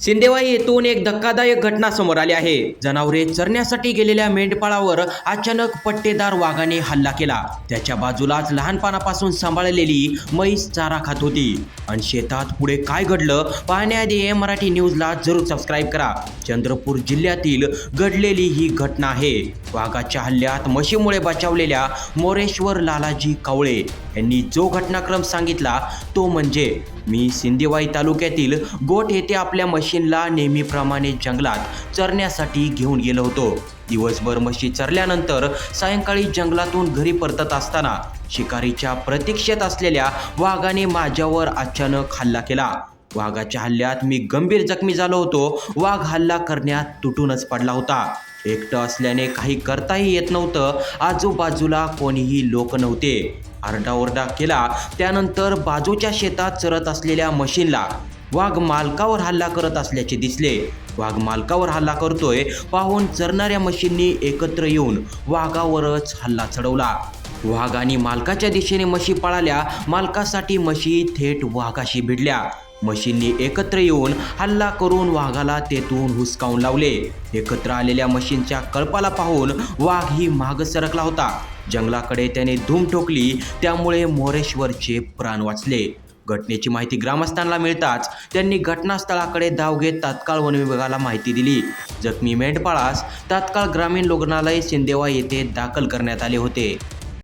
सिंदेवाई येथून एक धक्कादायक घटना समोर आली आहे. जनावरे चरण्यासाठी गेलेल्या मेंढपाळावर अचानक पट्टेदार वाघाने हल्ला केला. त्याच्या बाजूलाच लहानपणापासून सांभाळलेली म्हैस चारा खात होती. आणि शेतात पुढे काय घडलं पाहण्याआधी ए मराठी न्यूजला जरूर सबस्क्राईब करा. चंद्रपूर जिल्ह्यातील घडलेली ही घटना आहे. वाघाच्या हल्ल्यात म्हशीमुळे बचावलेल्या मोरेश्वर लालाजी कावळे यांनी जो घटनाक्रम सांगितला तो म्हणजे मी सिंदेवाई तालुक्यातील गोट येथे आपल्या मशीनला नेहमीप्रमाणे जंगलात चरण्यासाठी घेऊन गेलो होतो. दिवसभर म्हशी चरल्यानंतर सायंकाळी जंगलातून घरी परतत असताना शिकारीच्या प्रतीक्षेत असलेल्या वाघाने माझ्यावर अचानक हल्ला केला. वाघाच्या हल्ल्यात मी गंभीर जखमी झालो होतो. वाघ हल्ला करण्यात तुटूनच पडला होता. एकटं असल्याने काही करताही येत नव्हतं. आजूबाजूला कोणीही लोक नव्हते. आरडाओरडा केला त्यानंतर बाजूच्या शेतात चरत असलेल्या मशीनला वाघ मालकावर हल्ला करत असल्याचे दिसले. वाघ मालकावर हल्ला करतोय पाहून चरणाऱ्या मशीननी एकत्र येऊन वाघावरच हल्ला चढवला. वाघ आणि मालकाच्या दिशेने म्हशी पळाल्या मालकासाठी म्हशी थेट वाघाशी भिडल्या. मशीननी एकत्र येऊन हल्ला करून वाघाला तेथून हुसकावून लावले. एकत्र आलेल्या मशीनच्या कळपाला पाहून वाघ ही माग सरकला होता. जंगलाकडे त्याने धूम ठोकली त्यामुळे मोरेश्वरचे प्राण वाचले. घटनेची माहिती ग्रामस्थांना मिळताच त्यांनी घटनास्थळाकडे धाव घेत तात्काळ वन विभागाला माहिती दिली. जखमी मेंढपाळास तात्काळ ग्रामीण रुग्णालय सिंदेवा येथे दाखल करण्यात आले होते.